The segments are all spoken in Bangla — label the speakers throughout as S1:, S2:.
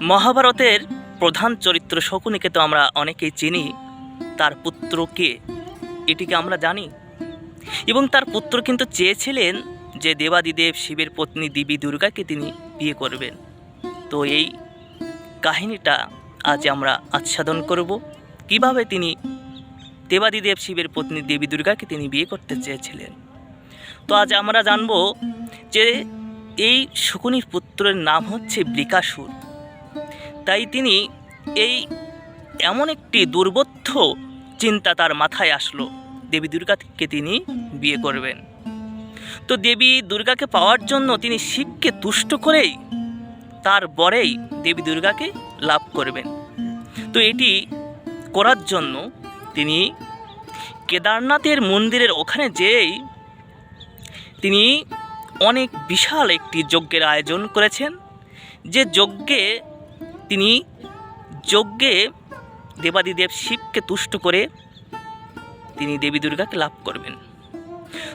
S1: মহাভারতের প্রধান চরিত্র শকুনিকে তো আমরা অনেকেই চিনি। তার পুত্র কে? এটিকে আমরা জানি। এবং তার পুত্র কিন্তু চেয়েছিলেন যে দেবাদিদেব শিবের পত্নী দেবী দুর্গাকে তিনি বিয়ে করবেন। তো এই কাহিনীটা আজ আমরা আচ্ছাদন করব। কীভাবে তিনি দেবাদিদেব শিবের পত্নী দেবী দুর্গাকে তিনি বিয়ে করতে চেয়েছিলেন? তো আজ আমরা জানব যে এই শকুনির পুত্রের নাম হচ্ছে বৃকাসুর তাই তিনি এই এমন একটি দুর্বোধ্য চিন্তা তার মাথায় আসলো। দেবী দুর্গাকে তিনি বিয়ে করবেন। তো দেবী দুর্গাকে পাওয়ার জন্য তিনি শিবকে তুষ্ট করেই তার বরেই দেবী দুর্গাকে লাভ করবেন। তো এটি করার জন্য তিনি কেদারনাথের মন্দিরের ওখানে যেয়েই তিনি অনেক বিশাল একটি যজ্ঞের আয়োজন করেছেন। যে যজ্ঞে তিনি যজ্ঞে দেবাদিদেব শিবকে তুষ্ট করে তিনি দেবী দুর্গাকে লাভ করবেন।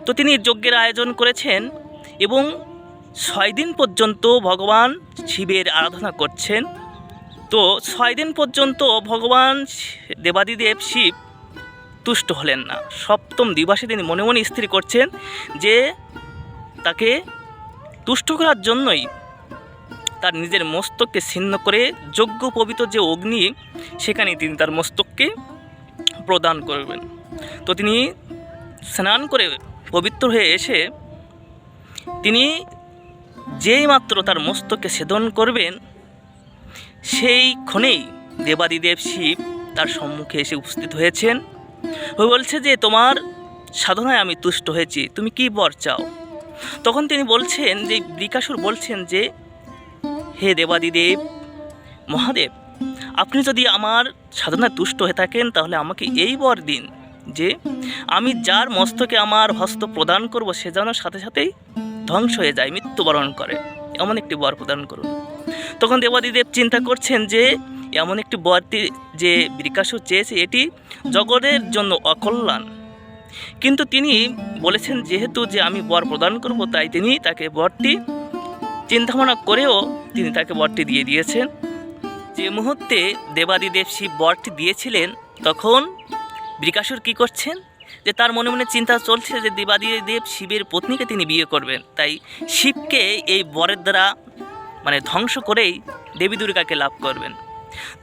S1: তো তিনি যজ্ঞের আয়োজন করেছেন এবং ছয় দিন পর্যন্ত ভগবান শিবের আরাধনা করছেন। তো ছয় দিন পর্যন্ত ভগবান দেবাদিদেব শিব তুষ্ট হলেন না। সপ্তম দিবসে তিনি মনে মনে স্থির করছেন যে তাকে তুষ্ট করার জন্যই তার নিজের মস্তককে ছিন্ন করে যোগ্য পবিত্র যে অগ্নি, সেখানে তিনি তার মস্তককে প্রদান করবেন। তো তিনি স্নান করে পবিত্র হয়ে এসে তিনি যেই মাত্র তার মস্তককে ছেদন করবেন, সেই ক্ষণেই দেবাদিদেব শিব তার সম্মুখে এসে উপস্থিত হয়েছেন। ও বলছে যে, তোমার সাধনায় আমি তুষ্ট হয়েছি, তুমি কি বর চাও? তখন তিনি বলছেন যে, বিকাশুর বলছেন যে হে দেবাদিদেব, মহাদেব, আপনি যদি আমার সাধনায় তুষ্ট হয়ে থাকেন, তাহলে আমাকে এই বর দিন যে আমি যার মস্তকে আমার হস্ত প্রদান করব, সে যেন সাথে সাথেই ধ্বংস হয়ে যায়, মৃত্যুবরণ করে। এমন একটি বর প্রদান করুন। তখন দেবাদিদেব চিন্তা করছেন যে, এমন একটি বরটি যে বিকাশও চেয়েছে, এটি জগতের জন্য অকল্যাণ। কিন্তু তিনি বলেছেন, যেহেতু যে আমি বর প্রদান করব, তাই তিনি তাকে বরটি চিন্তাভাবনা করেও তিনি তাকে বরটি দিয়ে দিয়েছেন। যে মুহূর্তে দেবাদিদেব শিব বরটি দিয়েছিলেন, তখন বিকাশুর কি করছেন? যে তার মনে মনে চিন্তা চলছে যে দেবাদিদেব শিবের পত্নীকে তিনি বিয়ে করবেন। তাই শিবকে এই বরের দ্বারা মানে ধ্বংস করেই দেবী দুর্গাকে লাভ করবেন।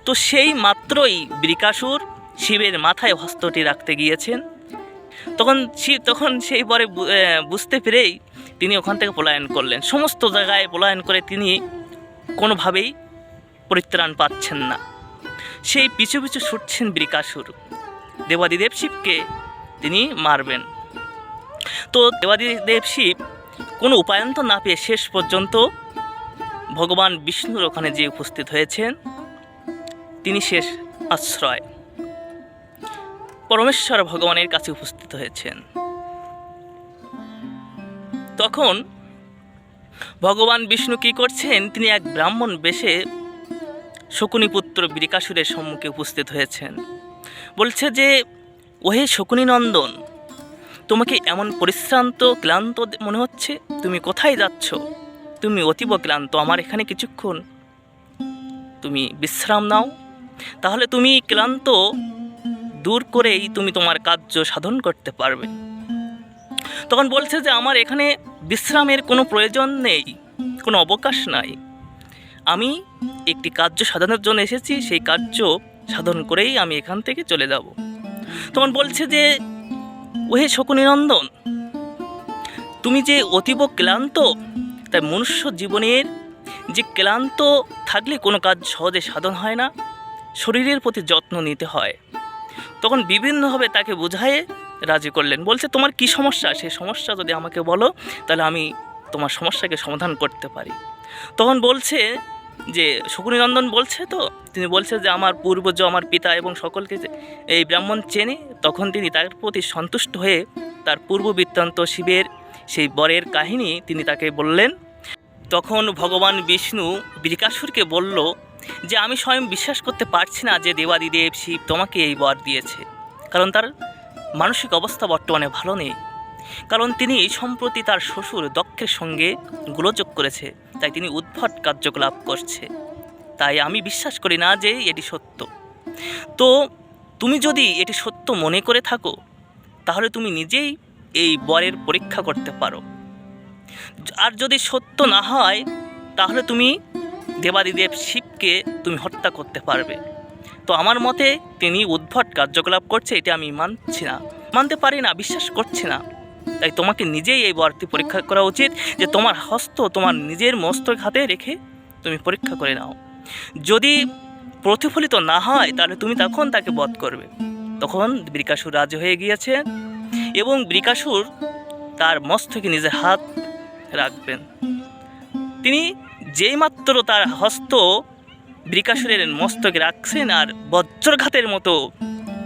S1: তো সেই মাত্রই বিকাশুর শিবের মাথায় হস্তটি রাখতে গিয়েছেন। তখন শিব তখন সেই পরে বুঝতে পেরেই তিনি ওখান থেকে পলায়ন করলেন। সমস্ত জায়গায় পলায়ন করে তিনি কোনোভাবেই পরিত্রাণ পাচ্ছেন না। সেই পিছু পিছু ছুটছেন বৃকাসুর দেবাদিদেব শিবকে তিনি মারবেন। তো দেবাদিদেব শিব কোনো উপায়ন্ত না পেয়ে শেষ পর্যন্ত ভগবান বিষ্ণুর ওখানে যে উপস্থিত হয়েছেন, তিনি শেষ আশ্রয়। পরমেশ্বর ভগবানের কাছে উপস্থিত হয়েছেন। তখন ভগবান বিষ্ণু কি করছেন? তিনি এক ব্রাহ্মণ বেশে শকুনিপুত্র বৃকাসুরের সম্মুখে উপস্থিত হয়েছেন। বলছে যে, ওহে শকুনি নন্দন, তোমাকে এমন পরিশ্রান্ত, ক্লান্ত মনে হচ্ছে, তুমি কোথায় যাচ্ছ? তুমি অতীব ক্লান্ত, আমার এখানে কিছুক্ষণ তুমি বিশ্রাম নাও। তাহলে তুমি ক্লান্ত দূর করেই তুমি তোমার কার্য সাধন করতে পারবে। তখন বলছে যে আমার এখানে বিশ্রামের কোনো প্রয়োজন নেই, কোনো অবকাশ নাই। আমি একটি কার্য সাধনের জন্য এসেছি, সেই কার্য সাধন করেই আমি এখান থেকে চলে যাব। তখন বলছে যে, ওহে শকুনিনন্দন, তুমি যে অতীব ক্লান্ত, তাই মনুষ্য জীবনের যে ক্লান্ত থাকলে কোনো কাজ সহজে সাধন হয় না। শরীরের প্রতি যত্ন নিতে হয়। তখন বিভিন্নভাবে তাকে বোঝায়ে রাজি করলেন। বলছে, তোমার কি সমস্যা? সেই সমস্যা যদি আমাকে বলো, তাহলে আমি তোমার সমস্যাকে সমাধান করতে পারি। তখন বলছে যে, শকুনিনন্দন বলছে তো, তিনি বলছে যে, আমার পূর্বজ, আমার পিতা এবং সকলকে এই ব্রাহ্মণ চেনে, তখন তিনি তার প্রতি সন্তুষ্ট হয়ে তার পূর্ব বৃত্তান্ত শিবের সেই বরের কাহিনী তিনি তাকে বললেন। তখন ভগবান বিষ্ণু বৃকাসুরকে বলল যে, আমি স্বয়ং বিশ্বাস করতে পারছি না যে, দেবাদিদেব শিব তোমাকে এই বর দিয়েছে। কারণ তার মানসিক অবস্থা বর্তমানে ভালো নেই। কারণ তিনি সম্প্রতি তার শ্বশুর দক্ষের সঙ্গে গোলযোগ করেছে, তাই তিনি উদ্ভট কার্যকলাপ করছে। তাই আমি বিশ্বাস করি না যে এটি সত্য। তো তুমি যদি এটি সত্য মনে করে থাকো, তাহলে তুমি নিজেই এই বরের পরীক্ষা করতে পারো। আর যদি সত্য না হয়, তাহলে তুমি দেবাদিদেব শিবকে তুমি হত্যা করতে পারবে। তো আমার মতে তিনি উদ্ভট কার্যকলাপ করছে এটা আমি মানছি না। মানতে পারি না, বিশ্বাস করছি না। তাই তোমাকে নিজেই এই বরটি পরীক্ষা করা উচিত যে তোমার হস্ত তোমার নিজের মস্তক হাতে রেখে তুমি পরীক্ষা করে নাও। যদি প্রতিফলিত না হয়, তাহলে তুমি তখন তাকে বধ করবে। তখন বৃকাসুর রাজি হয়ে গিয়েছে এবং বৃকাসুর তার মস্তকে নিজের হাত রাখবেন। তিনি যেই মাত্র তার হস্ত বৃকাসুরের মস্তকে রাখছেন আর বজ্রঘাতের মতো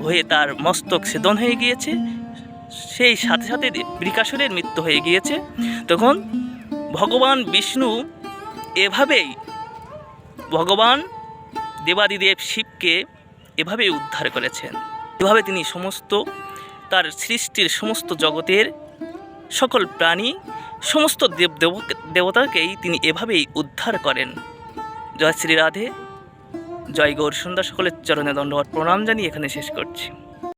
S1: হয়ে তার মস্তক ছেদন হয়ে গিয়েছে। সেই সাথে সাথে বৃকাসুরের মৃত্যু হয়ে গিয়েছে। তখন ভগবান বিষ্ণু এভাবেই ভগবান দেবাদিদেব শিবকে এভাবেই উদ্ধার করেছেন। এভাবে তিনি সমস্ত, তার সৃষ্টির সমস্ত জগতের সকল প্রাণী, সমস্ত দেব দেব- দেবতাকেই তিনি এভাবেই উদ্ধার করেন। জয় শ্রী রাধে। জয় গৌর সুন্দর সকলের চরণে দণ্ডবাদ প্রণাম জানিয়ে এখানে শেষ করছি।